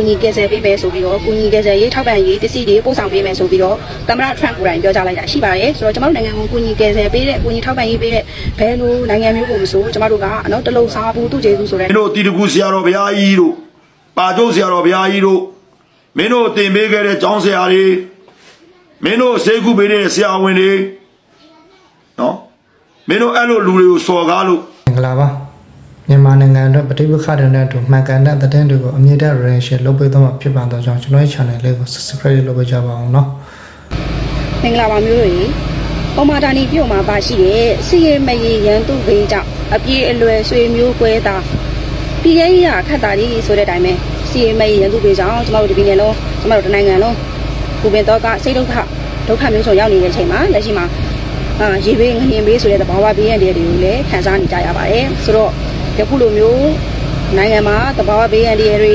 ကူညီကယ်ဆယ်ပေးမယ်ဆိုပြီးတော့ကူညီကယ်ဆယ်ရေးထောက်ပံ့ရေးပစ္စည်းတွေပို့ဆောင်ပေးမယ်ဆိုပြီးတော့သမ္မတထရန့်ကိုယ်တိုင်ပြောကြားလိုက်တာရှိပါတယ်ဆိုတော့ကျွန်တော်တို့နိုင်ငံကိုကူညီကယ်ဆယ်ပေးတဲ့ကူညီထောက်ပံ့ရေးပေးတဲ့ဘယ်လိုနိုင်ငံမျိုးကိုမဆိုကျွန်တော်တို့ကအနော်တလုံးစားဘူးသူ့ကျေးဇူးဆိုတဲ့မင်းတို့တီတကူဆရာတော်ဘုရားကြီးတို့ပါကျုပ်ဆရာတော်ဘုရားကြီးတို့မင်းတို့တင်ပေးခဲ့တဲ့ကျောင်းဆရာတွေမင်းတို့စေကုပေးတဲ့ဆရာဝန်တွေနော်မင်းတို့အဲ့လိုလူတွေကိုစော်ကားလို့မင်္ဂလာပါ မြန်မာနိုင်ငံအတွက်ပဋိပက္ခတွေနဲ့အတူမှန်ကန်တဲ့သတင်းတွေကိုအမြင့်တဲ့ relation လုပ်ပေးသွားမှာဖြစ်ပါတော့ကြောင့်ကျွန်တော်ရဲ့ channel လေးကို subscribe လုပ်ပေးကြပါအောင်เนาะ မင်္ဂလာပါမျိုးတို့ရေပေါ်မာတာနီပြုတ်မှာပါရှိတဲ့စီရမရေရန်သူဘေးကြောင့်အပြေးအလွယ်ဆွေမျိုးကွဲတာပြည်ရဲ့ရခတ်တာကြီးဆိုတဲ့အတိုင်းပဲစီရမရေရန်သူဘေးကြောင့်ကျမတို့ဒီပြည်နယ်လုံးကျမတို့ဒီနိုင်ငံလုံးကိုပင်တော့ကစိတ်ဒုက္ခဒုက္ခမျိုးစုံရောက်နေတဲ့အချိန်မှာလက်ရှိမှာအာရေဘေးငလျင်ဘေးဆိုတဲ့သဘာဝဘေးရန်တွေကိုလည်းခံစားနေကြရပါတယ်ဆိုတော့ ယခုလိုမျိုးနိုင်ငံမှာသဘာဝဘေးရန်တွေ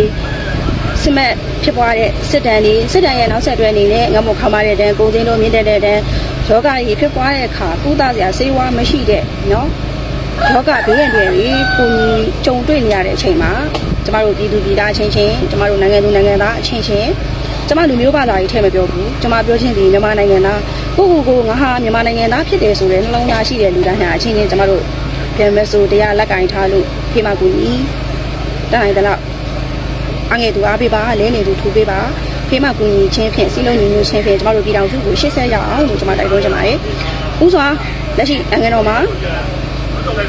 စစ်မဲ့ဖြစ်ပွားတဲ့စစ်တမ်းတွေစစ်တမ်းရဲ့နောက်ဆက်တွဲအနေနဲ့ငတ်မခမတဲ့တန်းကိုစင်းတို့မြင့်တက်တဲ့တန်းယောဂကြီးဖြစ်ပွားတဲ့အခါကုသစရာဆေးဝါးမရှိတဲ့နော်ယောဂဘေးရန်တွေကိုကြုံတွေ့နေရတဲ့အချိန်မှာကျမတို့ပြည်သူပြည်သားအချင်းချင်းကျမတို့နိုင်ငံသူနိုင်ငံသားအချင်းချင်းကျမလူမျိုးဘာသာကြီးထဲမပြောဘူးကျမပြောချင်းဒီမြန်မာနိုင်ငံသားကိုကိုကိုငါဟာမြန်မာနိုင်ငံသားဖြစ်တယ်ဆိုတဲ့နှလုံးသားရှိတဲ့လူတိုင်းဟာအချင်းချင်းကျမတို့ ပြန်မဆိုတရားလက်ကင်ထားလို့ဖေမကူညီတနိုင်တယ်လို့အငယ်သူအားပေးပါလဲနေသူထူပေးပါဖေးမကူညီချင်းဖြင့်စီလုံးညီညွတ်ချင်းဖြင့်ကျမတို့ပြည်တော်စုကိုရှေ့ဆက်ရအောင်လို့ကျမတိုက်တွန်းချင်ပါတယ်။ဥစွာလက်ရှိအငယ်တော်မှာ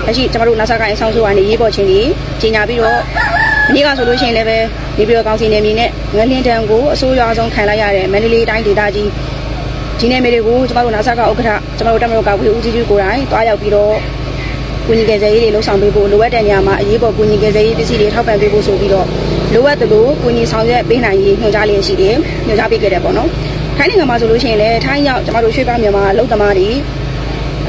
လက်ရှိကျမတို့နာဆာကိုင်းဆောင်စုကနေရေးပေါ်ချင်းကြီးကြီးညာပြီးတော့မနေ့ကဆိုလို့ရှိရင်လည်းပဲနေပြည်တော်ကောင်စီနယ်မြေနဲ့ငလင်းတန်ကိုအစိုးရအဆုံးခံလိုက်ရတဲ့မန္တလေးတိုင်းဒေသကြီးဒီနယ်မြေတွေကိုကျမတို့နာဆာကဥက္ကဋ္ဌကျမတို့တက်မတော်ကဝေဦးကြီးကြီးကိုယ်တိုင်တွားရောက်ပြီးတော့ ကူညီကယ်ဆယ်ရေးတွေလှုပ်ဆောင်ပေးဖို့လိုအပ်တဲ့နေရာမှာအရေးပေါ်ကူညီကယ်ဆယ်ရေးပစ္စည်းတွေထောက်ပံ့ပေးဖို့ဆိုပြီးတော့လိုအပ်သလိုကူညီဆောင်ရွက်ပေးနိုင်ရေးညွှန်ကြားလျက်ရှိတယ်ညွှန်ကြားပေးခဲ့တယ်ပေါ့နော်ထိုင်းနိုင်ငံမှာဆိုလို့ရှိရင်လည်းထိုင်းရောက်ကျမတို့ရွှေ့ပြောင်းမြန်မာအလုပ်သမားတွေ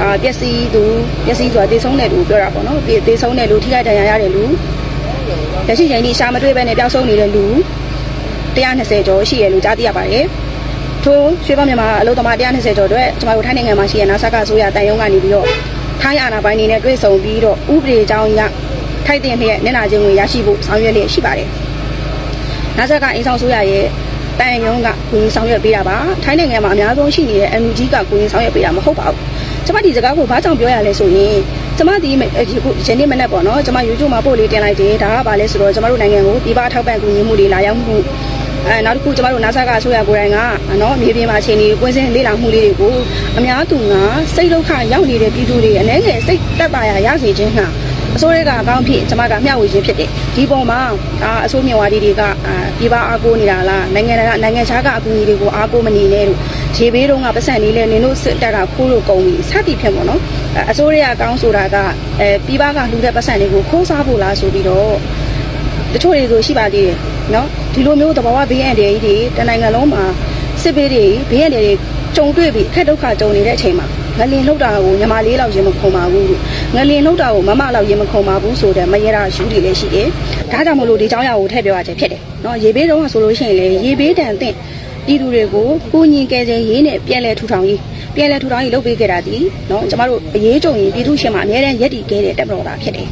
အာပျက်စီးသူပျက်စီးဆိုတာတေဆုံးတဲ့လူပြောတာပေါ့နော်တေဆုံးတဲ့လူထိခိုက်ဒဏ်ရာရတဲ့လူလက်ရှိချိန်ထိရှာမတွေ့ဘဲနဲ့ပျောက်ဆုံးနေတဲ့လူ120ကျော်ရှိရလို့ကြားသိရပါတယ်ထိုးရွှေ့ပြောင်းမြန်မာအလုပ်သမား120ကျော်အတွက်ကျမတို့ထိုင်းနိုင်ငံမှာရှိတဲ့နာဆာကဆိုရတန်ယုံကနေပြီးတော့ ထိုင်းအာဏာပိုင်တွေနဲ့တွေ့ဆုံပြီးတော့ဥပဒေကြောင်းအရထိုက်တင်လျက်မျက်နှာချင်းဝင်ရရှိဖို့ဆောင်ရွက်လျက်ရှိပါတယ်။နာဇက်ကအိမ်ဆောင်ဆိုရရဲ့တန်ရုံးကကိုရင်ဆောင်ရွက်ပေးတာပါ။ထိုင်းနိုင်ငံမှာအများဆုံးရှိနေတဲ့ MUG ကကိုရင်ဆောင်ရွက်ပေးတာမဟုတ်ပါဘူး။ကျွန်မဒီစကားကိုဘာကြောင့်ပြောရလဲဆိုရင်ကျွန်မဒီအခုယနေ့မနေ့ပေါ့နော်ကျွန်မ YouTube မှာပို့လေးတင်လိုက်တယ်ဒါကဘာလဲဆိုတော့ကျွန်မတို့နိုင်ငံကိုပြည်ပထောက်ပံ့ကူညီမှုတွေလာရောက်မှု အဲနောက်တစ်ခုကျမတို့ NASA ကအစိုးရကိုယ်တိုင်ကနော်မြေပြင်မှာအခြေအနေကိုကွင်းစင်းလေ့လာမှုလေးတွေကိုအများသူကစိတ်ဒုက္ခရောက်နေတဲ့ပြည်သူတွေအနေနဲ့စိတ်တက်တာရရစေခြင်းဟာအစိုးရကအကောင်းဖြစ်ကျမကမျှဝေခြင်းဖြစ်တယ်ဒီပုံမှာအာအစိုးမြဝါဒီတွေကအာပြည်ပအားကိုးနေတာလားနိုင်ငံကနိုင်ငံခြားကအကူအညီတွေကိုအားကိုးမနေနဲ့လို့ရေဘေးတုန်းကပတ်စံလေးလဲနင်တို့စစ်တပ်ကခိုးလို့ကုန်ပြီစသည်ဖြင့်ပေါ့နော်အဲအစိုးရကကောင်းဆိုတာကအဲပြည်ပကလှူတဲ့ပတ်စံတွေကိုခိုးစားဖို့လားဆိုပြီးတော့ တချို့တွေဆိုရှိပါသေးတယ်နော်ဒီလိုမျိုးသဘာဝဘေးအန္တရာယ်ကြီးတွေတနိုင်ငံလုံးမှာစစ်ဘေးတွေဘေးအန္တရာယ်တွေကြုံတွေ့ပြီးအခက်ဒုက္ခကြုံနေတဲ့အချိန်မှာငလင်လှုပ်တာကိုညီမလေးလောက်ရင်မခုံပါဘူးလို့ငလင်လှုပ်တာကိုမမလောက်ရင်မခုံပါဘူးဆိုတဲ့မရတာရှူးတွေလည်းရှိတယ်ဒါကြောင့်မလို့ဒီเจ้าရကိုထည့်ပြောရခြင်းဖြစ်တယ်နော်ရေဘေးတုံးကဆိုလို့ရှိရင်လေရေဘေးတန်တဲ့ပြည်သူတွေကိုကိုညင်ကယ်ခြင်းရေးနဲ့ပြန်လဲထူထောင်ရေးပြန်လဲထူထောင်ရေးလုပ်ပေးခဲ့တာဒီနော်ကျမတို့အရေးကြုံရင်ပြည်သူရှင်မှာအများနဲ့ရက်တည်ခဲ့တဲ့တက်မတော်တာဖြစ်တယ်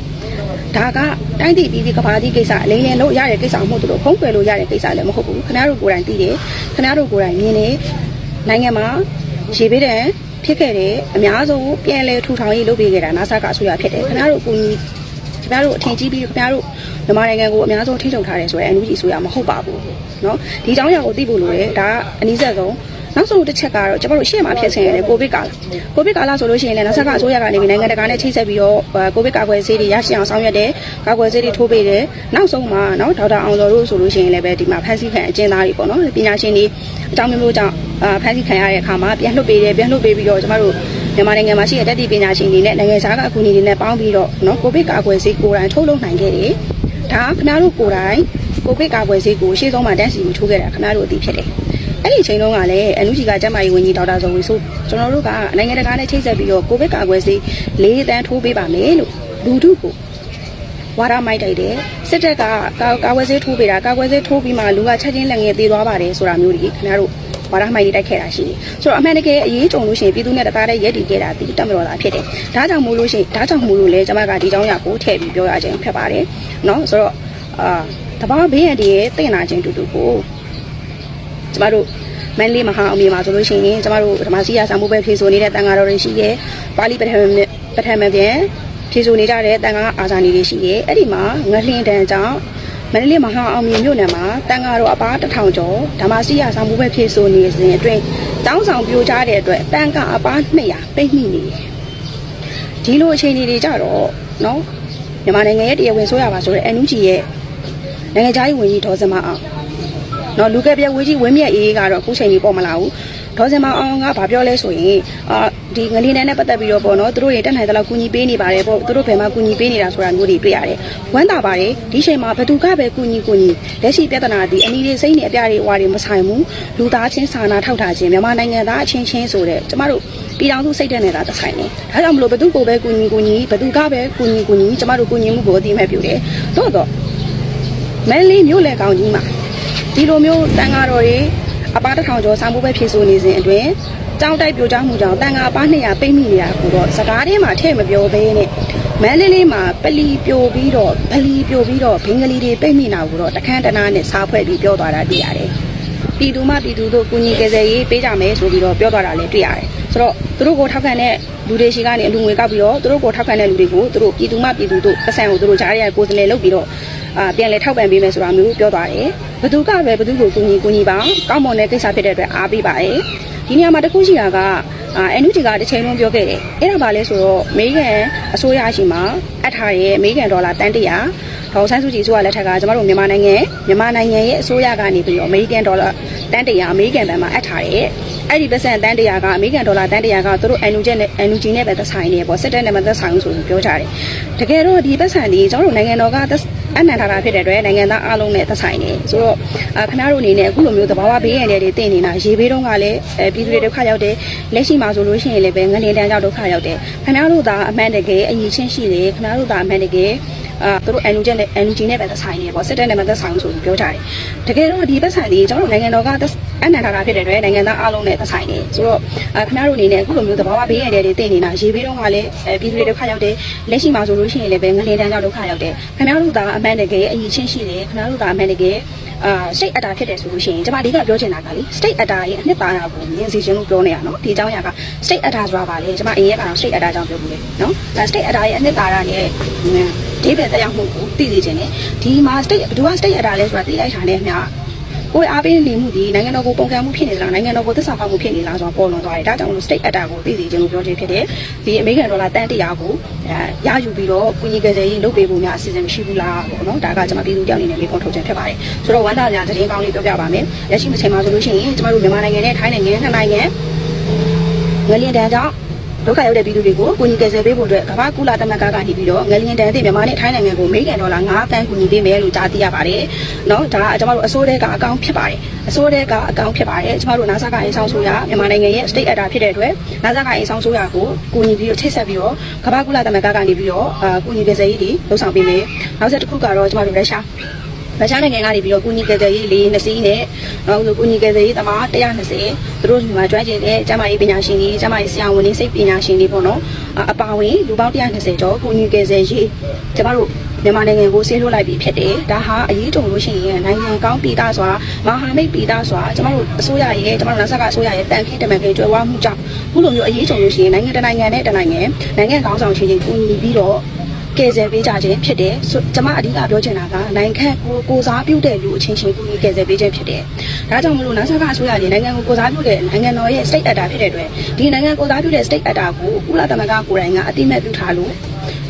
ဒါကတိုင်းပြည်ပြည်ပြည်ကဘာတိကိစ္စအလိမ့်လင်းလို့ရတဲ့ကိစ္စမဟုတ်ဘူးလို့ဖုံးကွယ်လို့ရတဲ့ကိစ္စလည်းမဟုတ်ဘူးခင်ဗျားတို့ကိုယ်တိုင်သိတယ်ခင်ဗျားတို့ကိုယ်တိုင်မြင်တယ်နိုင်ငံမှာရေပေးတယ်ဖြစ်ခဲ့တယ်အများဆုံးပြန်လဲထူထောင်ရေးလုပ်ပေးခဲ့တာ NASA ကအစိုးရဖြစ်တယ်ခင်ဗျားတို့ကိုကြီးခင်ဗျားတို့အထင်ကြီးပြီးခင်ဗျားတို့မြန်မာနိုင်ငံကိုအများဆုံးထိထုတ်ထားတယ်ဆိုရင် NUG အစိုးရမဟုတ်ပါဘူးเนาะဒီအကြောင်းအရာကိုသိဖို့လိုတယ်ဒါကအနည်းဆက်ဆုံး နောက်ဆုံးတစ်ချက်ကတော့ကျွန်တော်တို့ရှေ့မှာဖြစ်ဆင်းရတဲ့ကိုဗစ်ကာလကိုဗစ်ကာလဆိုလို့ရှိရင်လည်းနောက်ဆက်ကအစိုးရကနေပြီးနိုင်ငံတကာနဲ့ချိတ်ဆက်ပြီးတော့ကိုဗစ်ကာကွယ်ဆေးတွေရရှိအောင်ဆောင်ရွက်တယ်ကာကွယ်ဆေးတွေထိုးပေးတယ်နောက်ဆုံးမှာနော်ဒေါက်တာအောင်စောတို့ဆိုလို့ရှိရင်လည်းပဲဒီမှာဖန်ဆီးခံအကျဉ်းသားတွေပေါ့နော်ပညာရှင်တွေအကြောင်းမျိုးမျိုးကြောင့်ဖန်ဆီးခံရတဲ့အခါမှာပြန်လွှတ်ပေးတယ်ပြန်လွှတ်ပေးပြီးတော့ကျွန်တော်တို့မြန်မာနိုင်ငံမှာရှိတဲ့တက်တီပညာရှင်တွေနဲ့နိုင်ငံခြားကအကူအညီတွေနဲ့ပေါင်းပြီးတော့နော်ကိုဗစ်ကာကွယ်ဆေးကိုယ်တိုင်ထုတ်လုပ်နိုင်ခဲ့တယ်ဒါခင်ဗျားတို့ကိုယ်တိုင်ကိုဗစ်ကာကွယ်ဆေးကိုရှေ့ဆုံးမှာတန်းစီပြီးထိုးခဲ့တာခင်ဗျားတို့အသိဖြစ်တယ် အဲ့ဒီအချိန်တုန်းကလည်းအန်ယူဂျီကကျန်းမာရေးဝန်ကြီးဒေါက်တာဇော်ဝေဆိုကျွန်တော်တို့ကနိုင်ငံတကာနဲ့ချိတ်ဆက်ပြီးတော့ကိုဗစ်ကာကွယ်ဆေး၄တန်းထိုးပေးပါမယ်လို့လူထုကိုဝါရမိုက်တိုက်တယ်စစ်တပ်ကကာကွယ်ဆေးထိုးပေးတာကာကွယ်ဆေးထိုးပြီးမှလူကချက်ချင်းလက်ငယ်သေးသွားပါတယ်ဆိုတာမျိုးတွေခင်ဗျားတို့ဝါဒမှိုက်တိုက်ခဲ့တာရှိတယ်။ဆိုတော့အမှန်တကယ်အရေးကြုံလို့ရှိရင်ပြည်သူနဲ့တသားတည်းရည်တည်ခဲ့တာဒီတက်မတော်တာဖြစ်တယ်။ဒါကြောင့်မို့လို့ရှိရင်ဒါကြောင့်မို့လို့လဲကျွန်မကဒီကြောင်းရကိုထည့်ပြီးပြောရခြင်းဖြစ်ပါတယ်။နော်ဆိုတော့အာတဘာဘေးရည်တည်တင်လာခြင်းတူတူကို ကျမတို့မန္တလေးမဟာအမေမှာဆိုလို့ရှိရင်ကျမတို့ဓမ္မစီရဆောင်မှုပဲဖြည့်ဆိုနေတဲ့တန်ဃာတော်တွေရှိရဲ့ပါဠိပထမပထမပြန်ဖြည့်ဆိုနေကြတဲ့တန်ဃာအာဇာနည်တွေရှိရဲ့အဲ့ဒီမှာငလျင်တန်ကြောင့်မန္တလေးမဟာအောင်မြေမြို့နယ်မှာတန်ဃာတော်အပါတစ်ထောင်ကျော်ဓမ္မစီရဆောင်မှုပဲဖြည့်ဆိုနေစဉ်အတွင်းတောင်းဆောင်ပြိုချတဲ့အတွက်တန်ဃာအပါ200ပိတ်မိနေတယ်ဒီလိုအခြေအနေတွေကြတော့နော်မြန်မာနိုင်ငံရဲ့တရားဝင်ဆိုရပါဆိုတဲ့ NUG ရဲ့နိုင်ငံခြားရေးဝန်ကြီးဒေါ်စမအောင် နော်လူကပြဝေးကြီးဝင်းမြက်အေးကတော့အခုချိန်ကြီးပေါ်မလာဘူးဒေါ်စင်မအောင်ကဘာပြောလဲဆိုရင်အာဒီငလင်းနဲ့ပတ်သက်ပြီးတော့ပေါ့နော်သူတို့တွေတက်နိုင်တဲ့လောက်ကူညီပေးနေပါတယ်ပေါ့သူတို့ဘယ်မှာကူညီပေးနေတာဆိုတာမျိုးတွေတွေ့ရတယ်ဝမ်းသာပါတယ်ဒီချိန်မှာဘသူကပဲကူညီကူညီလက်ရှိပြဿနာဒီအနည်းလေးစိမ့်နေအပြားတွေဟွာတွေမဆိုင်ဘူးလူသားချင်းစာနာထောက်ထားခြင်းမြန်မာနိုင်ငံသားအချင်းချင်းဆိုတဲ့ကျမတို့ပြည်တော်စုစိတ်တဲ့နေတာတစ်ဆိုင်နေဒါကြောင့်မလို့ဘသူကိုပဲကူညီကူညီဘသူကပဲကူညီကူညီကျမတို့ကူညီမှုကိုအတိအမဲ့ပြုတယ်တော့တော့မန်လေးမြို့လေကောင်းကြီးမှာ ဒီလိုမျိုးတန်ဃာတော်တွေအပားတစ်ထောင်ကျော်ဆောင်းဖို့ပဲဖြည့်ဆို့နေစဉ်အတွင်းကြောင်းတိုက်ပြိုကျမှုကြောင့်တန်ဃာအပား200ပိတ်မိနေတာကိုတော့စကားထဲမှာထည့်မပြောသေးနဲ့မန်းလေးလေးမှာပလီပြိုပြီးတော့ဗလီပြိုပြီးတော့ဘင်္ဂလီတွေပိတ်မိတာကိုတော့တခန်းတနာနဲ့စားဖွဲ့ပြီးပြောသွားတာတွေ့ရတယ်။ပြည်သူမှပြည်သူတို့ကုညီကယ်ဆယ်ရေးပေးကြမယ်ဆိုပြီးတော့ပြောသွားတာလည်းတွေ့ရတယ်။ဆိုတော့သူတို့ကိုထောက်ခံတဲ့လူတွေရှိကနေအလူငွေကောက်ပြီးတော့သူတို့ကိုထောက်ခံတဲ့လူတွေကိုသူတို့ပြည်သူမှပြည်သူတို့ပတ်စံကိုသူတို့ကြားရတဲ့ကိုယ်စားလှယ်လုပ်ပြီးတော့ အာပြန်လဲထောက်ပံ့ပေးမယ်ဆိုတာမျိုးပြောသွားတယ်။ဘသူကပဲဘသူကိုကူညီကူညီပါကောင်းမွန်တဲ့ကိစ္စဖြစ်တဲ့အတွက်အားပေးပါတယ်။ဒီနေရာမှာတစ်ခုရှိတာကအာ NUG ကတစ်ချိန်လုံးပြောခဲ့တယ်။အဲ့ဒါပါလဲဆိုတော့အမေရိကန်အစိုးရရှိမှာအပ်ထားတဲ့အမေရိကန်ဒေါ်လာတန်တရာ ဒေါ်ဆန်းစုကြည်အစိုးရလက်ထက်ကကျမတို့မြန်မာနိုင်ငံမြန်မာနိုင်ငံရဲ့အစိုးရကနေပြီးတော့အမေရိကန်ဒေါ်လာတန်တရာအမေရိကန်ဘဏ်မှာအပ်ထားတဲ့အဲ့ဒီပတ်စံတန်တရာကအမေရိကန်ဒေါ်လာတန်တရာကသူတို့ NUG နဲ့ NUG နဲ့ပဲသက်ဆိုင်နေပေါ့စစ်တပ်နဲ့မသက်ဆိုင်ဘူးဆိုပြီးပြောကြတယ်။တကယ်တော့ဒီပတ်စံဒီကျမတို့နိုင်ငံတော်ကသက်အနန္တာတာဖြစ်တဲ့အတွက်နိုင်ငံသားအားလုံးနဲ့သက်ဆိုင်နေဆိုတော့အာခင်ဗျားတို့အနေနဲ့အခုလိုမျိုးသဘာဝဘေးရန်တွေတည်နေတာရေဘေးတုန်းကလည်းအဲပြည်သူတွေဒုက္ခရောက်တယ်လက်ရှိမှာဆိုလို့ရှိရင်လည်းပဲငလင်တန်းကြောင့်ဒုက္ခရောက်တယ်ခင်ဗျားတို့သာအမှန်တကယ်အရင်ချင်းရှိတယ်ခင်ဗျားတို့သာအမှန်တကယ် အာသူတို့ NUG နဲ့ NUG နဲ့ပဲသက်ဆိုင်နေပေါ့စစ်တပ်နဲ့မသက်ဆိုင်ဘူးဆိုပြီးပြောကြတယ်တကယ်တော့ဒီသက်ဆိုင်တွေကျွန်တော်တို့နိုင်ငံတော်ကသက်အနန္တာတာဖြစ်တဲ့အတွက်နိုင်ငံသားအားလုံးနဲ့သက်ဆိုင်နေဆိုတော့အာခင်ဗျားတို့အနေနဲ့အခုလိုမျိုးသဘာဝဘေးရန်တွေတည်နေတာရေဘေးတုန်းကလည်းအဲပြည်သူတွေဒုက္ခရောက်တယ်လက်ရှိမှာဆိုလို့ရှိရင်လည်းပဲငလင်တန်းကြောင့်ဒုက္ခရောက်တယ်ခင်ဗျားတို့သာအမှန်တကယ်အရင်ချင်းရှိတယ်ခင်ဗျားတို့သာအမှန်တကယ်အာ state atta ဖြစ်တယ်ဆိုလို့ရှိရင်ကျွန်မဒီကပြောချင်တာကလေ state atta ရဲ့အနှစ်သာရကိုမြင်စီခြင်းလို့ပြောနေရနော်ဒီအကြောင်းအရာက state atta ဆိုတာပါလေကျွန်မအရင်ကတော့ state atta အကြောင်းပြောဘူးလေနော်အဲ state atta ရဲ့အနှစ်သာရနဲ့ ဒီပဲတက်ရောက်မှုကိုသိစေခြင်းနဲ့ဒီမှာ state ဘယ်သူက state atta လဲဆိုတာသိလိုက်တာနဲ့အများကိုယ်အားပေးနေမှုဒီနိုင်ငံတော်ကိုပုံကံမှုဖြစ်နေသလားနိုင်ငံတော်ကိုသစ္စာဖောက်မှုဖြစ်နေလားဆိုတာပေါ်လွန်သွားတယ်ဒါကြောင့်မလို့ state atta ကိုသိစေခြင်းလို့ပြောခြင်းဖြစ်တယ်ဒီအမေရိကန်ဒေါ်လာတန်တရာကိုအဲရယူပြီးတော့ကုညီကယ်ဆယ်ရေးလုပ်ပေးဖို့များအစီအစဉ်မရှိဘူးလားပေါ့နော်ဒါကကျွန်မပြည်သူကြောင့်နေနေလေးပုံထုတ်ခြင်းဖြစ်ပါတယ်ဆိုတော့ဝမ်းသာကြသတင်းကောင်းလေးပြောပြပါမယ်လက်ရှိမချိန်မှာဆိုလို့ရှိရင်ကျွန်တော်တို့မြန်မာနိုင်ငံနဲ့ထိုင်းနိုင်ငံနှစ်နိုင်ငံငလျင်တန်းကြောင့် ဒုက္ခရောက်တဲ့ပြည်သူတွေကိုကူညီကယ်ဆယ်ပေးဖို့အတွက်ကမ္ဘာကုလသမဂ္ဂကနေပြီးတော့ငလျင်တန်းသည့်မြန်မာနဲ့ထိုင်းနိုင်ငံကိုအမေရိကန်ဒေါ်လာ9တန်းကူညီပေးမယ်လို့ကြားသိရပါတယ်။နော်ဒါကကျွန်တော်တို့အစိုးရကအကောင့်ဖြစ်ပါတယ်။အစိုးရကအကောင့်ဖြစ်ပါတယ်။ကျွန်တော်တို့ NASA ကအိမ်ဆောင်ဆိုရမြန်မာနိုင်ငံရဲ့ state actor ဖြစ်တဲ့အတွက် NASA ကအိမ်ဆောင်ဆိုရကိုကူညီပြီးတော့ချိတ်ဆက်ပြီးတော့ကမ္ဘာကုလသမဂ္ဂကနေပြီးတော့အာကူညီကယ်ဆယ်ရေးတွေလှုပ်ဆောင်ပေးမယ်။နောက်ဆက်တစ်ခုကတော့ကျွန်တော်တို့ရု ရှားရုရှားနိုင်ငံကနေပြီးတော့ကုညီကယ်ဆယ်ရေးလေးနှစ်စီးနဲ့နောက်ဆိုကုညီကယ်ဆယ်ရေးသမား120သူတို့ဒီမှာကျွမ်းကျင်တဲ့ကျန်းမာရေးပညာရှင်တွေကျန်းမာရေးဆရာဝန်တွေစိတ်ပညာရှင်တွေပေါ့နော်အပါဝင်လူပေါင်း120ကျော်ကုညီကယ်ဆယ်ရေးကျမတို့မြန်မာနိုင်ငံကိုဆေးလွှတ်လိုက်ပြီးဖြစ်တယ်ဒါဟာအရေးတုံလို့ရှိရင်နိုင်ငံကောင်းပြည်သားစွာမဟာမိတ်ပြည်သားစွာကျမတို့အစိုးရရဲ့ကျမတို့နာဆာကအစိုးရရဲ့တန်ခင်းတမန်ခင်းကြွယ်ဝမှုကြောင့်ခုလိုမျိုးအရေးတုံလို့ရှိရင်နိုင်ငံတကာနိုင်ငံနဲ့တနိုင်ငံနိုင်ငံကောင်းဆောင်ချင်းချင်းကူညီပြီးတော့ ကယ်ဆယ်ပေးကြခြင်းဖြစ်တယ်ဆိုကျွန်မအဓိကပြောချင်တာကနိုင်ငံကိုကိုစားပြုတဲ့လူအချင်းချင်းကူညီကယ်ဆယ်ပေးခြင်းဖြစ်တယ်။ဒါကြောင့်မလို့နာဆာကအစိုးရနေနိုင်ငံကိုကိုစားပြုတဲ့နိုင်ငံတော်ရဲ့ state actor ဖြစ်တဲ့အတွက်ဒီနိုင်ငံကိုစားပြုတဲ့ state actor ကိုကုလသမဂ္ဂကိုယ်တိုင်ကအတိအမဲ့ပြုထားလို့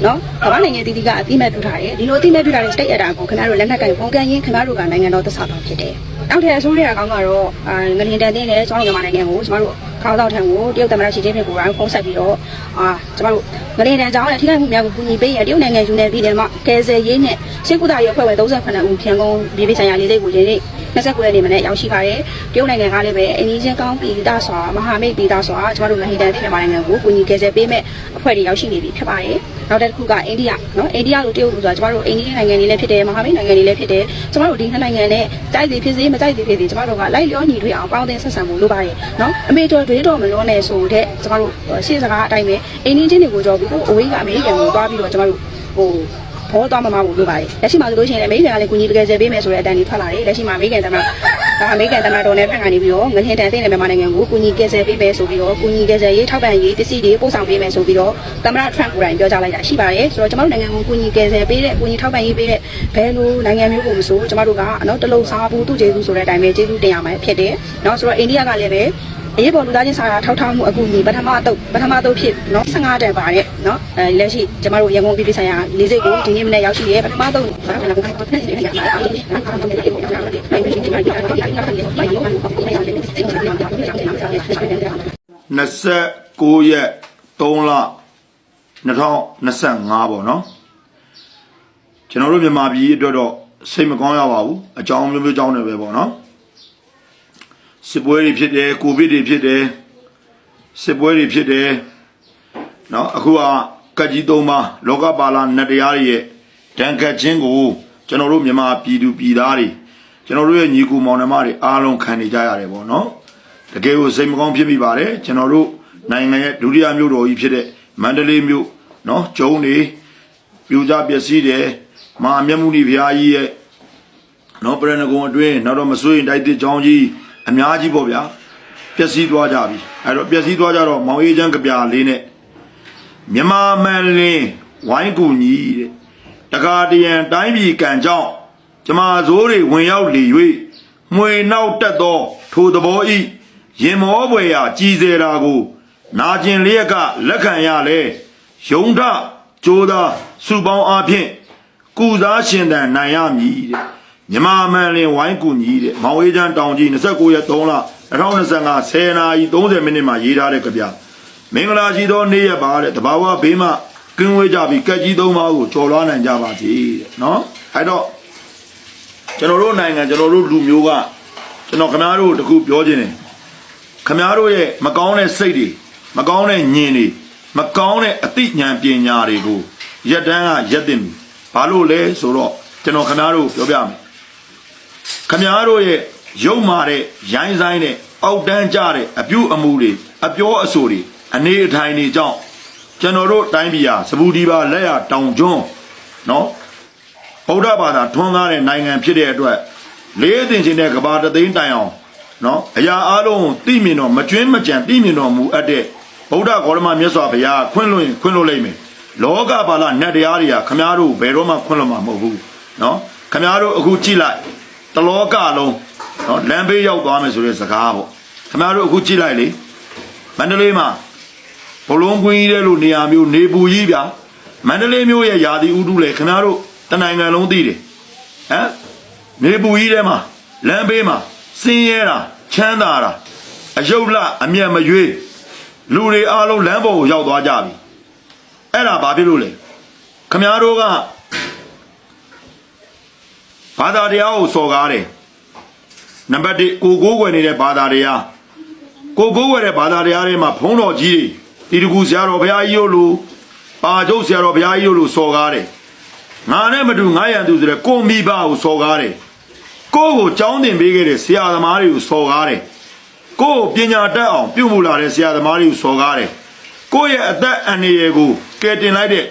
နော်ကမ္ဘာနိုင်ငံတည်တည်ကအတိအမဲ့ပြုထားတယ်ဒီလိုအတိအမဲ့ပြုထားတဲ့ state actor ကိုခင်ဗျားတို့လက်နက်ကင်ပုံကန်ရင်းခင်ဗျားတို့ကနိုင်ငံတော်သစ္စာတော်ဖြစ်တယ်။ နောက်ထပ်အစိုးရအကောင်ကတော့အာငလျင်တန်တဲ့ကျွန်တော်မြန်မာနိုင်ငံကိုကျွန်တော်တို့ခေါင်းဆောင်ထံကိုတရုတ်သမ္မတရှီကျင်းပင်ကိုယ်တိုင်ဖုန်းဆက်ပြီးတော့အာကျွန်တော်တို့ငလျင်တန်ကြောင်းနဲ့ထိခိုက်မှုများကိုကူညီပေးရတရုတ်နိုင်ငံယူနေပြည်နယ်မှာကယ်ဆယ်ရေးနဲ့စစ်ကူတာရေးအဖွဲ့ဝင်38ဦးဖြန်ကုန်ပြည်ပဆိုင်ရာလေးစိတ်ကိုရင်းနေ29ရက်နေ့မနေ့ရောက်ရှိပါတယ်တရုတ်နိုင်ငံကလည်းပဲအင်းကြီးချင်းကောင်းပြည်သားစွာမဟာမိတ်ပြည်သားစွာကျွန်တော်တို့ငလျင်တန်တဲ့မြန်မာနိုင်ငံကိုကူညီကယ်ဆယ်ပေးမဲ့အဖွဲ့တွေရောက်ရှိနေပြီဖြစ်ပါတယ် နောက်တစ်ခုကအိန္ဒိယနော်အိန္ဒိယလိုတရုတ်လိုဆိုတာကျမတို့အိန္ဒိယနိုင်ငံတွေလည်းဖြစ်တယ်မဟာမိတ်နိုင်ငံတွေလည်းဖြစ်တယ်ကျမတို့ဒီနှစ်နိုင်ငံနဲ့တိုက်စီဖြစ်စေမတိုက်စီဖြစ်စေကျမတို့ကလိုက်လျောညီတွေအောင်ပေါင်းတင်ဆက်ဆံမှုလုပ်ပါတယ်နော်အမေတော်တွေတော့မလို့နဲ့ဆိုတဲ့ကျမတို့ရှေ့စကားအတိုင်းပဲအိန္ဒိယချင်းတွေကိုကြောပြီးတော့အဝေးကအမေရိကန်ကိုသွားပြီးတော့ကျမတို့ဟိုဘခေါ်သွားမှမဟုတ်လို့ပါတယ်လက်ရှိမှာဆိုလို့ရှိရင်လည်းအမေရိကန်ကလည်းကူညီတကယ်ဆယ်ပေးမယ်ဆိုတဲ့အတန်ကြီးထွက်လာတယ်လက်ရှိမှာအမေရိကန်တမန် ဒါအမေရိကန်တမန်တော်နဲ့ဖက်ကနေပြီးတော့ငလျင်တန်သိတဲ့မြန်မာနိုင်ငံကိုကူညီကယ်ဆယ်ပေးမယ်ဆိုပြီးတော့ကူညီကယ်ဆယ်ရေးထောက်ပံ့ရေးပစ္စည်းတွေပို့ဆောင်ပေးမယ်ဆိုပြီးတော့သမ္မတထရန့်ကိုယ်တိုင်ပြောကြားလိုက်တာရှိပါတယ်ဆိုတော့ကျွန်တော်တို့နိုင်ငံကိုကူညီကယ်ဆယ်ပေးတဲ့ကူညီထောက်ပံ့ရေးပေးတဲ့ဘယ်လိုနိုင်ငံမျိုးကိုမဆိုကျွန်တော်တို့ကအနောက်တလုံးစားဘူးသူ့ကျေးဇူးဆိုတဲ့အတိုင်းပဲကျေးဇူးတင်ရမှာဖြစ်တယ်เนาะဆိုတော့အိန္ဒိယကလည်းပဲ အရေးပေါ်လူသားချင်းစာနာထောက်ထားမှုအကူအညီပထမအတုပ်ပထမအတုပ်ဖြစ်နော်15တန်ပါတဲ့နော်အဲလက်ရှိကျမတို့ရန်ကုန်ပြည်ပြည်ဆိုင်ရာ၄စိတ်ကိုဒီနေ့မနေ့ရောက်ရှိရဲပထမအတုပ်နော်ကျွန်တော်တို့ဖြစ်နေတာပါ29ရက်3လ2025ပေါ့နော်ကျွန်တော်တို့မြန်မာပြည်အတွက်တော့စိတ်မကောင်းရပါဘူးအကြောင်းမျိုးမျိုးကြောင်းတွေပဲပေါ့နော် စစ်ပွဲတွေဖြစ်တယ်ကိုဗစ်တွေဖြစ်တယ်စစ်ပွဲတွေဖြစ်တယ်နော်အခုကကတ်ကြီးသုံးပါးလောကပါလာနတ်တရားတွေရဲ့ဒဏ်ခတ်ခြင်းကိုကျွန်တော်တို့မြန်မာပြည်သူပြည်သားတွေကျွန်တော်တို့ရဲ့ညီကူမောင်နှမတွေအားလုံးခံနေကြရတယ်ပေါ့နော် တကယ်ကိုစိတ်မကောင်းဖြစ်မိပါတယ်ကျွန်တော်တို့နိုင်ငံရဲ့ဒုတိယမြို့တော်ကြီးဖြစ်တဲ့မန္တလေးမြို့เนาะကျုံနေပြူကြပျက်စီးတယ်မဟာမြတ်မုနီဘုရားကြီးရဲ့เนาะပရဏဂုံအတွင်းနောက်တော့မဆွေးရင်တိုက်တစ်ချောင်းကြီး အများကြီးပေါ့ဗျာပျက်စီးသွားကြပြီအဲ့တော့ပျက်စီးသွားကြတော့မောင်အေးချမ်းကြပြလေးနဲ့မြမမန်လင်းဝိုင်းကူညီတဲ့တကားတရံတိုင်းပြည်ကံကြောင့်ကျမဇိုးတွေဝင်ရောက်လေ၍မှွေနောက်တက်သော ထိုသဘောဤရင်မောပွေရာကြည်စေတာကို နာကျင်လျက်ကလက်ခံရလဲယုံထကြိုးသာစုပေါင်းအားဖြင့်ကုစားရှင်တန်နိုင်ရမည်တဲ့ မြမမှန်လင်ဝိုင်းကူညီတဲ့မောင်ဝေးချမ်းတောင်ကြီး29ရက်3လ2025 10နာရီ30မိနစ်မှာရေးထားတဲ့ကြပြမင်္ဂလာရှိသောနေ့ရက်ပါတဲ့တဘာဝဘေးမှကင်းဝေးကြပြီးကက်ကြီးသုံးပါးကိုကျော်လွှားနိုင်ကြပါစေတဲ့နော်အဲ့တော့ကျွန်တော်တို့နိုင်ငံကျွန်တော်တို့လူမျိုးကကျွန်တော်ခင်ဗျားတို့တခုပြောခြင်းတယ်ခမားတို့ရဲ့မကောင်းတဲ့စိတ်တွေမကောင်းတဲ့ညင်တွေမကောင်းတဲ့အသိဉာဏ်ပညာတွေကိုရက်တန်းကရက်တင်ပြီဘာလို့လဲဆိုတော့ကျွန်တော်ခမားတို့ပြောပြမယ် ခမားတို့ရဲ့ရုပ်မာတဲ့ရိုင်းဆိုင်တဲ့အောက်တန်းကြတဲ့အပြုအမူတွေအပြောအဆိုတွေအနေအထိုင်တွေကြောင့်ကျွန်တော်တို့တိုင်းပြည်ဟာစပူဒီပါလက်ရတောင်ကျွန်းနော်ဗုဒ္ဓဘာသာထွန်းကားတဲ့နိုင်ငံဖြစ်တဲ့အတွက်လေးအသင်ချင်းတဲ့ကဘာတသိန်းတိုင်အောင်နော်အရာအလုံးကိုသိမြင်တော့မကျွင်းမကြံသိမြင်တော်မူအပ်တဲ့ဗုဒ္ဓဂေါရမမြတ်စွာဘုရားခွင့်လွှင့်ခွင့်လွှတ်လိုက်မယ်လောကပါလနတ်တရားတွေကခမားတို့ဘယ်တော့မှခွင့်လွှတ်မှာမဟုတ်ဘူးနော်ခမားတို့အခုကြည့်လိုက် တလောကလုံးနော်လမ်းဘေးရောက်သွားမယ်ဆိုတဲ့စကားပေါ့ခမားတို့အခုကြည့်လိုက်လေမန္တလေးမှာဘလုံးကွင်းကြီးတဲ့လို့နေရာမျိုးနေပူကြီးဗျာမန္တလေးမျိုးရဲ့ယာတီဥတုလေခမားတို့တနိုင်ငံလုံးသိတယ်ဟမ်နေပူကြီးထဲမှာလမ်းဘေးမှာစင်းရဲတာချမ်းသာတာအယုတ်လအမျက်မရွေးလူတွေအားလုံးလမ်းပေါ်ကိုရောက်သွားကြပြီအဲ့ဒါဘာဖြစ်လို့လဲခမားတို့က ဘာသာတရားကိုစော်ကားတယ်နံပါတ်1ကိုကိုးကွယ်နေတဲ့ဘာသာတရားကိုကိုးကွယ်တဲ့ဘာသာတရားတွေမှာဘုန်းတော်ကြီးတွေဒီတကူဆရာတော်ဘုရားကြီးတို့လိုပါကျုပ်ဆရာတော်ဘုရားကြီးတို့လိုစော်ကားတယ်ငါနဲ့မတူငါရန်သူဆိုတဲ့ကိုမိဘကိုစော်ကားတယ်ကိုကိုကြောင်းတင်ပေးခဲ့တဲ့ဆရာသမားတွေကိုစော်ကားတယ်ကိုကိုပညာတတ်အောင်ပြုမှုလာတဲ့ဆရာသမားတွေကိုစော်ကားတယ်ကိုရဲ့အသက်အန္တရာယ်ကိုကယ်တင်လိုက်တဲ့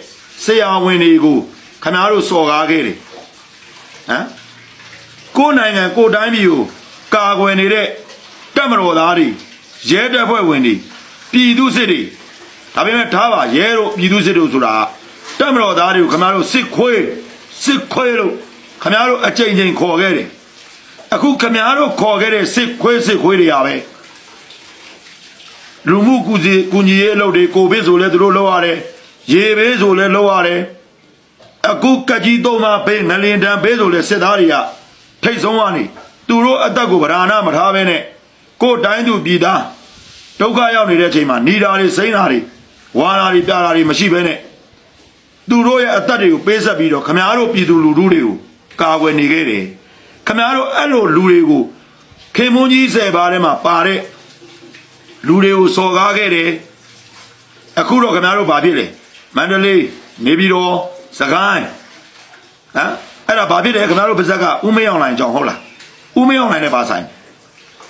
ဆရာဝန်တွေကိုခမားတို့စော်ကားခဲ့တယ် ဟမ်ကိုနိုင်ငံကိုတိုင်းပြည်ကိုကာကွယ်နေတဲ့တပ်မတော်သားတွေရဲတပ်ဖွဲ့ဝင်တွေပြည်သူစစ်တွေဒါပေမဲ့ထားပါရဲတို့ပြည်သူစစ်တို့ဆိုတာကတက်မတော်သားတွေကိုခမားတို့စစ်ခွေးစစ်ခွေးလို့ခမားတို့အကြိမ်ကြိမ်ခေါ်ခဲ့တယ်အခုခမားတို့ခေါ်ခဲ့တဲ့စစ်ခွေးစစ်ခွေးတွေရပဲလူမှုကူစီကူညီရေးအလုပ်တွေကိုဗစ်ဆိုလဲသူတို့လုပ်ရတယ်ရေဘေးဆိုလဲလုပ်ရတယ် အခုကကြီးသုံးပါဘေးငလင်တန်ဘေးဆိုလဲစစ်သားတွေကထိတ်ဆုံးကနေသူတို့အသက်ကိုဗราဏမထားဘဲနဲ့ကိုယ်တိုင်းသူပြည်သားဒုက္ခရောက်နေတဲ့အချိန်မှာနေဓာတွေစိမ့်ဓာတွေဝါဓာတွေပြဓာတွေမရှိဘဲနဲ့သူတို့ရဲ့အသက်တွေကိုပေးဆက်ပြီးတော့ခမားတို့ပြည်သူလူထုတွေကိုကာကွယ်နေခဲ့တယ်ခမားတို့အဲ့လိုလူတွေကိုခင်မွန်းကြီးဆယ်ပါးထဲမှာပါတဲ့လူတွေကိုစော်ကားခဲ့တယ်အခုတော့ခမားတို့ဘာဖြစ်လဲမန္တလေးနေပြည်တော် စကိုင်းဟမ်အဲ့ဒါဘာဖြစ်လဲခမားတို့ပါဇက်ကဦးမင်းအောင်လိုင်ကြောင့်ဟုတ်လားဦးမင်းအောင်လိုင်နဲ့ပါဆိုင်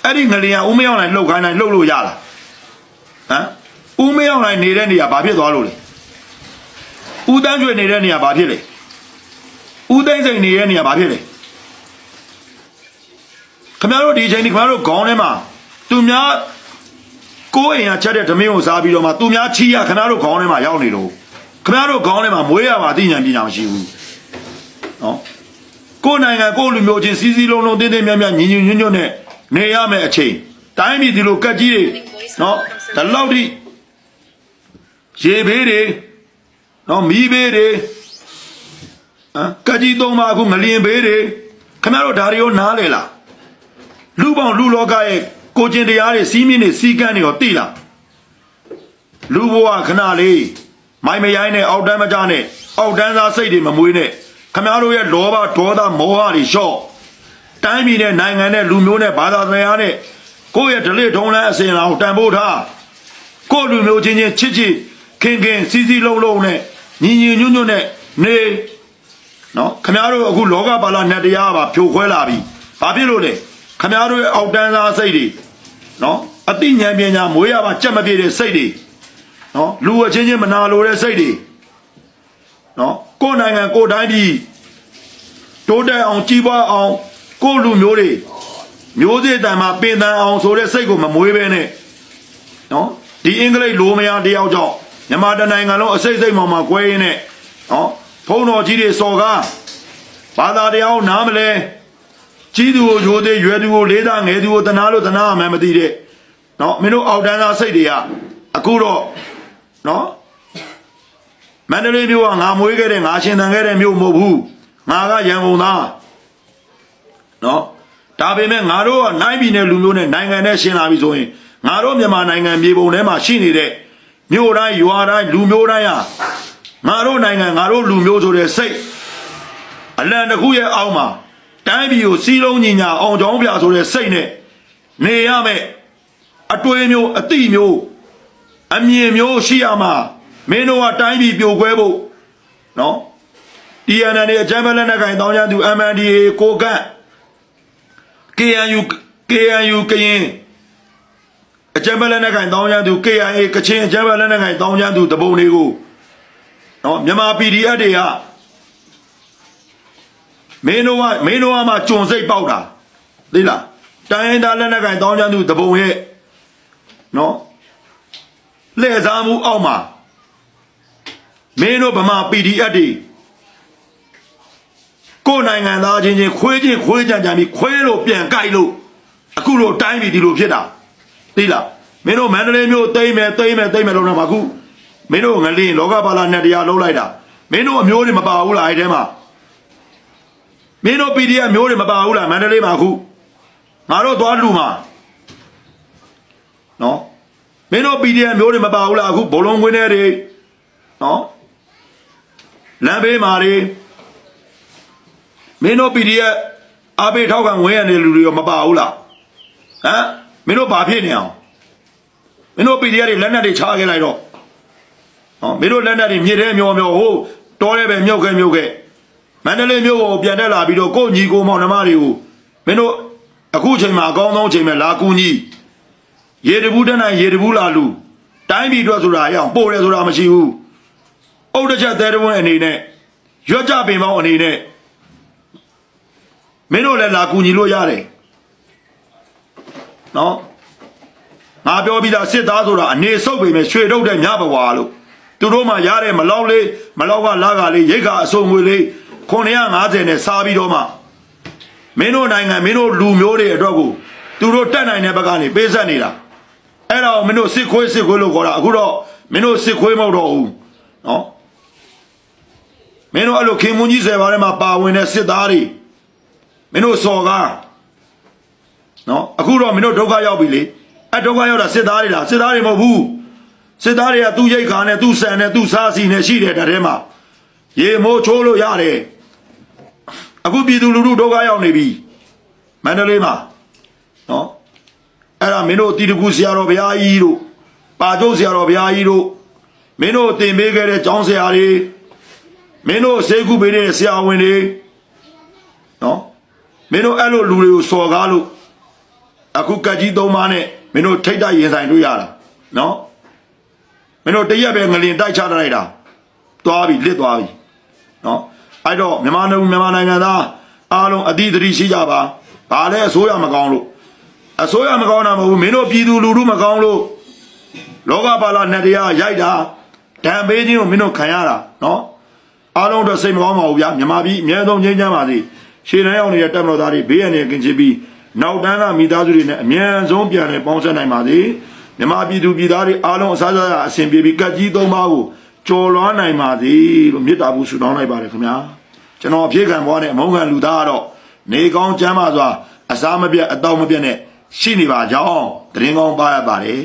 အဲ့ဒီငလျင်ကဦးမင်းအောင်လိုင်လှုပ်ခိုင်းတိုင်းလှုပ်လို့ရလားဟမ်ဦးမင်းအောင်လိုင်နေတဲ့နေရာဘာဖြစ်သွားလို့လဲဦးတန်းကျွေနေတဲ့နေရာဘာဖြစ်လဲဦးသိန်းစိန်နေရဲ့နေရာဘာဖြစ်လဲခင်ဗျားတို့ဒီအချိန်ဒီခင်ဗျားတို့ခေါင်းထဲမှာသူများကိုယ်အိမ်ကချက်တဲ့ဓမင်းကိုစားပြီးတော့မှသူများချီရခင်ဗျားတို့ခေါင်းထဲမှာရောက်နေလို့ ခင်ဗျားတို့ခေါင်းထဲမှာမွေးရပါသိဉာဏ်ပညာမရှိဘူးနော်ကိုယ်နိုင်ငံကိုယ်လူမျိုးချင်းစီစီလုံးလုံးတင်းတင်းမြတ်မြတ်ညီညီညွတ်ညွတ်နဲ့နေရမယ်အချိန်တိုင်းပြည်ဒီလိုကက်ကြီးတွေနော်ဒီလောက်ထိရေဘေးတွေနော်မီးဘေးတွေဟမ်ကက်ကြီးသုံးပါအခုငလျင်ဘေးတွေခင်ဗျားတို့ဒါတွေရောနားလေလားလူပေါင်းလူလောကရဲ့ကိုကျင်တရားတွေစီးမင်းတွေစီးကမ်းတွေရောသိလားလူဘဝခဏလေး မိုင်မရိုင်းနဲ့အောက်တန်းမကြနဲ့အောက်တန်းသားစိတ်တွေမမွေးနဲ့ခမရတို့ရဲ့လောဘဒေါသမောဟတွေလျှော့တိုင်းပြည်နဲ့နိုင်ငံနဲ့လူမျိုးနဲ့ဘာသာတရားနဲ့ကိုယ့်ရဲ့ဓလေ့ထုံးလန်းအစဉ်အလာကိုတန်ဖိုးထားကိုယ့်လူမျိုးချင်းချင်းချစ်ချစ်ခင်ခင်စီးစီးလုံးလုံးနဲ့ညီညီညွတ်ညွတ်နဲ့နေနော်ခမရတို့အခုလောကပါဠနဲ့တရားပါဖြိုခွဲလာပြီဘာဖြစ်လို့လဲခမရတို့ရဲ့အောက်တန်းသားစိတ်တွေနော်အတိညာဉ်ပညာမွေးရပါကြက်မပြေတဲ့စိတ်တွေ နော်လူအချင်းချင်းမနာလိုတဲ့စိတ်တွေနော်ကိုယ်နိုင်ငံကိုယ်တိုင်းဒီတိုးတက်အောင်ကြီးပွားအောင်ကိုယ်လူမျိုးတွေမျိုးစေ့တန်မှာပင်တန်အောင်ဆိုတဲ့စိတ်ကိုမမွေးဘဲနဲ့နော်ဒီအင်္ဂလိပ်လိုမရတယောက်ကြောင့်မြန်မာတနိုင်ငံလုံးအစိတ်စိတ်မှမှကွဲရင်းနဲ့နော်ဖုံတော်ကြီးတွေစော်ကားဘာသာတရားကိုနားမလဲကြီးသူကိုရိုသေးရွယ်သူကိုလေးသားငယ်သူကိုတနာလို့တနာမှမသိတဲ့နော်မင်းတို့အောက်တန်းသားစိတ်တွေကအခုတော့ နော်မန္တလေးမြို့ကငါမွေးခဲ့တဲ့ငါရှင်သန်ခဲ့တဲ့မြို့မဟုတ်ဘူးငါကရန်ကုန်သားနော်ဒါပေမဲ့ငါတို့ကနိုင်ပြည်နယ်လူမျိုးနဲ့နိုင်ငံနဲ့ရှင်လာပြီဆိုရင်ငါတို့မြန်မာနိုင်ငံမြေပုံထဲမှာရှိနေတဲ့မြို့တိုင်းရွာတိုင်းလူမျိုးတိုင်းဟာငါတို့နိုင်ငံငါတို့လူမျိုးဆိုတဲ့စိတ်အလံတစ်ခုရဲ့အောက်မှာတိုင်းပြည်ကိုစီးလုံးညီညာအောင်ကြောင်းပြဆိုတဲ့စိတ်နဲ့နေရမယ်အတွေ့မျိုးအတိမျိုး အမြင်မျိုးရှိရမှာမင်းတို့ကတိုင်းပြည်ပြိုကွဲဖို့နော် TNN နဲ့အကြမ်းဖက်လက်နက်ကိုင်တောင်းကြသူ MNDA ကိုကန့် KNU KNU ကရင်အကြမ်းဖက်လက်နက်ကိုင်တောင်းကြသူ KIA ကချင်အကြမ်းဖက်လက်နက်ကိုင်တောင်းကြသူတပုံတွေကိုနော်မြန်မာ PDF တွေကမင်းတို့ကမင်းတို့ကမှကြုံစိတ်ပေါက်တာသိလားတိုင်းရင်းသားလက်နက်ကင်တောင်းကျမ်းသူတပုံရဲ့နော် လှည့်စားမှုအောက်မှာမင်းတို့ဗမာ PDF တွေကိုယ်နိုင်ငံသားချင်းချင်းခွေးချင်းခွေးကြံကြံပြီးခွေးလို့ပြန်ကြိုက်လို့အခုလိုတိုင်းပြည်ဒီလိုဖြစ်တာသိလားမင်းတို့မန္တလေးမျိုးတိမ့်မယ်တိမ့်မယ်တိမ့်မယ်လို့တော့မအခုမင်းတို့ငလင်းလောကပါလာနဲ့တရားလုံးလိုက်တာမင်းတို့အမျိုးတွေမပါဘူးလားအဲ့ထဲမှာမင်းတို့ PDF မျိုးတွေမပါဘူးလားမန္တလေးမှာအခုငါတို့သွားလူမှာနော်မ င်းတို့ PDF မျိုးတွေမပါဘူးလားအခုဘလုံးခွင်းထဲတွေနော်လမ်းဘေးမှာတွေမင်းတို့ PDF အဘေထောက်ခံဝင်ရတဲ့လူတွေရောမပါဘူးလားဟမ်မင်းတို့ဘာဖြစ်နေအောင်မင်းတို့ PDF တွေလက်နက်တွေချခဲ့လိုက်တော့နော်မင်းတို့လက်နက်တွေမြေထဲမျောမျောဟိုတောထဲပဲမြုပ်ခဲ့မြုပ်ခဲ့မန္တလေးမြို့ကိုပြန်တက်လာပြီးတော့ကိုယ့်ညီကိုမောင်နှမတွေကိုမင်းတို့အခုချိန်မှာအကောင်းဆုံးချိန်မှာလာကူညီ ရေတဘူးတက်နိုင်ရေတဘူးလာလူတိုင်းပြည်အတွက်ဆိုတာရအောင်ပို့တယ်ဆိုတာမရှိဘူးအုတ်တစ်ချက်သေးတဲ့ဝန်အနေနဲ့ရွက်ကြပင်ပေါင်းအနေနဲ့မင်းတို့လည်းလာကူညီလို့ရတယ်နော်ငါပြောပြီးသားစစ်သားဆိုတာအနေဆုပ်ပေမဲ့ရွှေထုတ်တဲ့မြဘဝလို့သူတို့မှရတဲ့မလောက်လေးမလောက်ကလာကလေးရိတ်ကအစုံငွေလေး950နဲ့စားပြီးတော့မှမင်းတို့နိုင်ငံမင်းတို့လူမျိုးတွေအတွက်ကိုသူတို့တက်နိုင်တဲ့ဘက်ကနေပေးဆက်နေတာ အဲ့တော့မင်းတို့စစ်ခွေးစစ်ခွေးလို့ခေါ်တာအခုတော့မင်းတို့စစ်ခွေးမဟုတ်တော့ဘူးနော်မင်းတို့အဲ့လိုခင်မွန်ကြီးဆယ်ပါးထဲမှာပါဝင်တဲ့စစ်သားတွေမင်းတို့စော်ကားနော်အခုတော့မင်းတို့ဒုက္ခရောက်ပြီလေအဲ့ဒုက္ခရောက်တာစစ်သားတွေလားစစ်သားတွေမဟုတ်ဘူးစစ်သားတွေကသူ့ရိတ်ခါနဲ့သူ့ဆန်နဲ့သူ့စားစီနဲ့ရှိတယ်တဲ့ထဲမှာရေမိုးချိုးလို့ရတယ်အခုပြည်သူလူထုဒုက္ခရောက်နေပြီမန္တလေးမှာနော် အဲ့ဒါမင်းတို့တီတကူဆရာတော်ဘုရားကြီးတို့ပါကျုပ်ဆရာတော်ဘုရားကြီးတို့မင်းတို့တင်ပေးခဲ့တဲ့ကျောင်းဆရာတွေမင်းတို့စေကူပေးတဲ့ဆရာဝန်တွေနော်မင်းတို့အဲ့လိုလူတွေကိုစော်ကားလို့အခုကတ်ကြီးသုံးပါးနဲ့မင်းတို့ထိတ်တိုက်ရင်ဆိုင်တွေ့ရတာနော်မင်းတို့တရက်ပဲငလင်တိုက်ချလိုက်တာသွားပြီလစ်သွားပြီနော်အဲ့တော့မြန်မာနိုင်ငံမြန်မာနိုင်ငံသားအားလုံးအတိအသတိရှိကြပါဘာလဲအစိုးရမကောင်းလို့ အစိုးရမကောင်းတာမဟုတ်ဘူးမင်းတို့ပြည်သူလူထုမကောင်းလို့လောကပါလာနဲ့တရားရိုက်တာဒဏ်ပေးခြင်းကိုမင်းတို့ခံရတာနော်အားလုံးတော့စိတ်မကောင်းပါဘူးဗျာမြန်မာပြည်အများဆုံးငြိမ်းချမ်းပါစေရှေ့တန်းရောက်နေတဲ့တပ်မတော်သားတွေဘေးရန်တွေကင်းချပြီးနောက်တန်းကမိသားစုတွေနဲ့အမြန်ဆုံးပြန်လည်ပေါင်းဆက်နိုင်ပါစေမြန်မာပြည်သူပြည်သားတွေအားလုံးအစားအစာအဆင်ပြေပြီးကတ်ကြီးသုံးပါးကိုကြော်လွှားနိုင်ပါစေလို့မေတ္တာပူဆုတောင်းလိုက်ပါတယ်ခင်ဗျာကျွန်တော်အဖြစ်ခံဘွားနဲ့အမုန်းခံလူသားကတော့နေကောင်းကျမ်းပါစွာအစားမပြတ်အတော့မပြတ်နဲ့ ရှိနေပါကြောင်းတရင်ကောင်းပါရပါတယ်